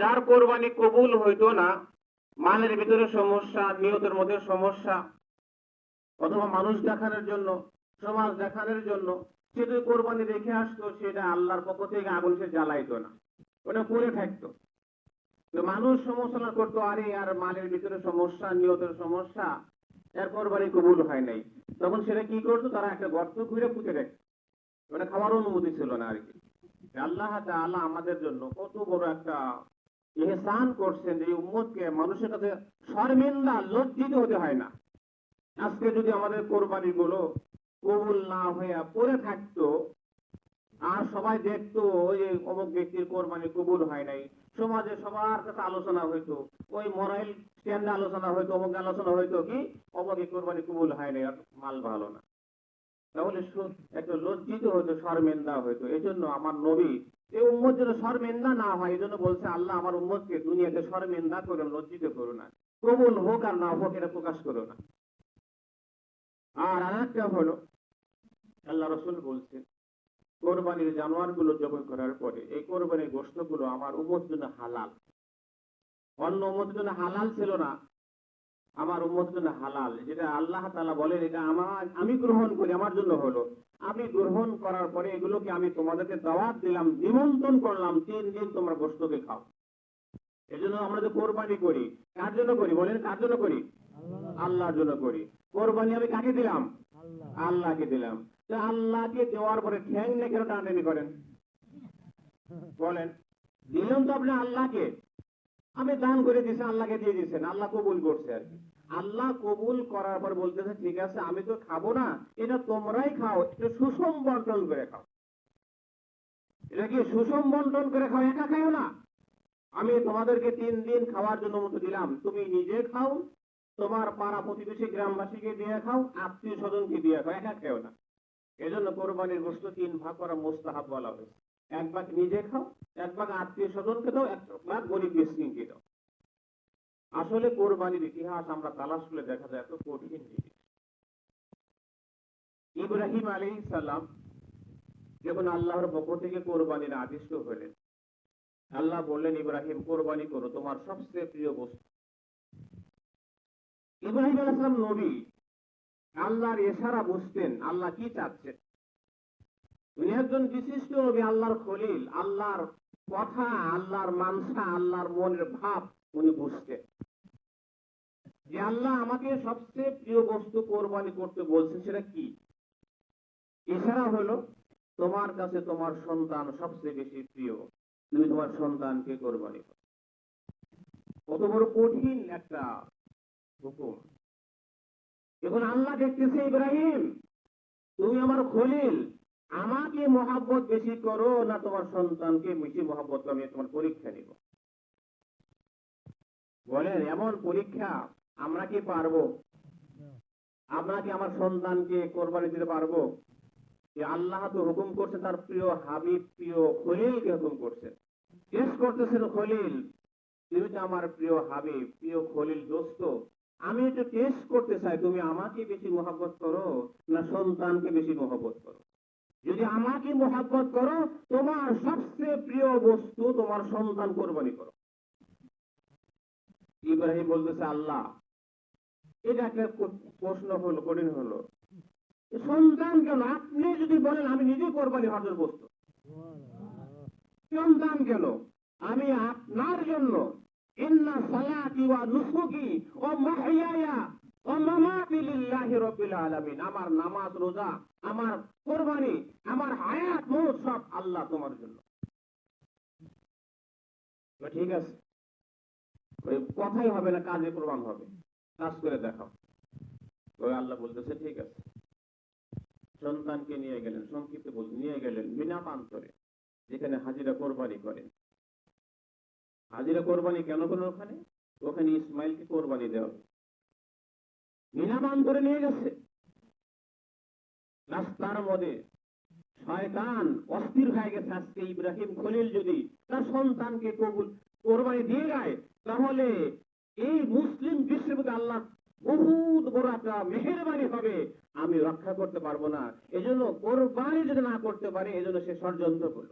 যার কোরবানি কবুল হইতো না, মালের ভিতরে সমস্যা নিয়তের মধ্যে সমস্যা, অথবা মানুষ দেখানোর জন্য, সমাজ দেখানোর জন্য, সে যদি কোরবানি রেখে আসতো, সেটা আল্লাহর পক্ষ থেকে আগুন সে জ্বালাইতো না। ওটা পড়ে থাকতো। মানুষ সমালোচনা করতো, আরে আর মালের ভিতরে সমস্যা নিয়তের সমস্যা, এর কোরবানি কবুল হয় নাই। তখন সেটা কি করতো? তারা একটা গর্ত ঘুরে পুঁতে রাখতো ওটা খাওয়ার অনুমতি ছিল না আর কি। আল্লাহ আমাদের জন্য কত বড় একটা এহসান করছেন যে উম্মতকে, মানুষের কাছে শর্মিন্দা লজ্জিত হতে হয় না। আজকে যদি আমাদের কোরবানি গুলো কবুল না হয়ে পড়ে থাকতো, আর সবাই দেখতো যে অমুক ব্যক্তির কোরবানি কবুল হয় নাই, সমাজে সবার কাছে আলোচনা হইতো, ওই মরাইল স্ট্যান্ডে আলোচনা হইতো অমুক আলোচনা হইতো কি অমুক কোরবানি কবুল হয় নাই, আর মাল ভালো না। তাহলে একটু লজ্জিত হইতো শর্মেন্দা এই জন্য আমার নবী এই উম্মত যেন শর্মেন্দা না হয় এই জন্য বলছে, আল্লাহ আমার উম্মতকে দুনিয়াতে শর্মেন্দা করুন, লজ্জিত করো না। কবুল হোক আর না হোক, এটা প্রকাশ করো না। আর আরেকটা হলো, আল্লাহ রসুল বলছে কোরবানির জানোয়ারগুলো জবাই করার পরে এই কোরবানির গোষ্ঠগুলো আমার উম্মত জন্য হালাল। অন্য উম্মত জন্য হালাল ছিল না আমার উম্মত জন্য হালাল, যেটা আল্লাহ তাআলা বলেন এটা আমার, আমি গ্রহণ করি, আমার জন্য হলো। আমি গ্রহণ করার পরে এগুলোকে আমি তোমাদেরকে দাওয়াত দিলাম, নিমন্ত্রণ করলাম, তিন দিন তোমরা গোস্তকে খাও। এজন্য আমরা যে কোরবানি করি, কার জন্য করি বলেন, কার জন্য করি? আল্লাহর জন্য করি। কোরবানি আমি কাকে দিলাম? আল্লাহকে দিলাম। তো আল্লাহকে দেওয়ার পরে ঠ্যাং নিয়ে কেন টানাটানি করেন? বলেন দিলাম তো আপনি আল্লাহকে। আমি দান করে দিয়েছি, আল্লাহকে দিয়ে দিয়েছেন। আল্লাহ কবুল করছে আর কি। আল্লাহ কবুল করার পর বলতেছে, ঠিক আছে, আমি তো খাব না, এটা তোমরাই খাও একটু সুষম বন্টন করে খাও। এটা কি সুষম বন্টন করে খাও, একা খাও না? আমি তোমাদেরকে তিন দিন খাওয়ার জন্য মতো দিলাম, তুমি নিজে খাও, তোমার পাড়া প্রতিবেশী গ্রামবাসীকে দিয়ে খাও, আত্মীয় স্বজনকে দিয়ে খাও, একা খেও না। এজন্য কোরবানির গোস্ত তিন ভাগ করা মোস্তাহাব বলা হয়েছে। এক ভাগ নিজে খাও, এক ভাগ আত্মীয় স্বজনকে দাও, এক ভাগ গরিব মিসকিনকে দাও। আসলে কোরবানির ইতিহাস আমরা তালাশ করে দেখা যায় এত কঠিন জিনিস। ইব্রাহিম আলী সাল্লাম যখন আল্লাহর পক্ষ থেকে কোরবানির আদিষ্ট হলেন আল্লাহ বললেন, ইব্রাহিম, কোরবানি করো, তোমার সবচেয়ে প্রিয় বস্তু। ইব্রাহিম আলাইসালাম নবী, আল্লাহর এশারা বুঝতেন, আল্লাহ কি চাচ্ছেন? উনি একজন বিশিষ্ট নবী, আল্লাহর খলিল, আল্লাহর কথা, আল্লাহর মানসা, আল্লাহর মনের ভাব উনি বুঝতেন। যে আল্লাহ আমাকে সবচেয়ে প্রিয় বস্তু কোরবানি করতে বলছেন সেটা কি? এছাড়া হলো, তোমার কাছে তোমার সন্তান সবচেয়ে বেশি প্রিয়, তুমি তোমার সন্তানকে কোরবানি করো। কত বড় কঠিন একটা হুকুম। এখন আল্লাহ দেখতেছে, ইব্রাহিম, তুমি আমার খলিল আমাকে মহাব্বত বেশি করো না তোমার সন্তানকে বেশি মহাব্বত করো? আমি তোমার পরীক্ষা নিব। বলেন, এমন পরীক্ষা আমরা কি পারব? আমরা কি আমার সন্তানকে কোরবানি দিতে পারব? যে আল্লাহ তো হুকুম করছে, তার প্রিয় হাবিব, প্রিয় খলিলকে হুকুম করছে। শেষ করতেছেন খলিল তুমি তো আমার প্রিয় হাবিব, প্রিয় খলিল দোস্ত, আমি একটু টেস্ট করতে চাই, তুমি আমাকে বেশি মহাব্বত করো না সন্তানকে বেশি মহাব্বত করো? যদি আমাকে মহাব্বত করো, তোমার সবচেয়ে প্রিয় বস্তু তোমার সন্তান কোরবানি করো। ইব্রাহিম বলতেছে, আল্লাহ, এটা একটা প্রশ্ন হলো, কঠিন হলো। সন্তান কেন? আপনি যদি বলেন, আমি নিজে কোরবানি হজর বস্তু সন্তান কেন? আমি আপনার জন্য। ইন্না সালাতি ওয়া নুসুকি ওয়া মাহইয়ায়া আমার নামাজ, রোজা, আমার কোরবানি, আমার হায়াত সব আল্লাহ তোমার জন্য। ঠিক আছে? ওই কথাই হবে না, কাজে প্রমাণ হবে। কাজ করে দেখাও। তো আল্লাহ বলতেছে, ঠিক আছে। সন্তানকে নিয়ে গেলেন, সংক্ষিপ্ত বলতে, নিয়ে গেলেন বিনা প্রান্তরে যেখানে হাজিরা কোরবানি করেন। হাজিরা কোরবানি কেন করেন ওখানে? ওখানে ইসমাইলকে কোরবানি দেওয়া বিনা প্রান্তরে নিয়ে গেছে। রাস্তার মধ্যে শয়তান অস্থির হয়ে গেছে আজকে ইব্রাহিম খলিল যদি তার সন্তানকে কবুল কোরবানি দিয়ে যায় তাহলে এই মুসলিম বিশ্বের মধ্যে আল্লাহ বহুত বড় একটা মেহেরবানি হবে। আমি রক্ষা করতে পারব না। এজন্য কোরবানি যদি না করতে পারে, এজন্য সে ষড়যন্ত্র করল।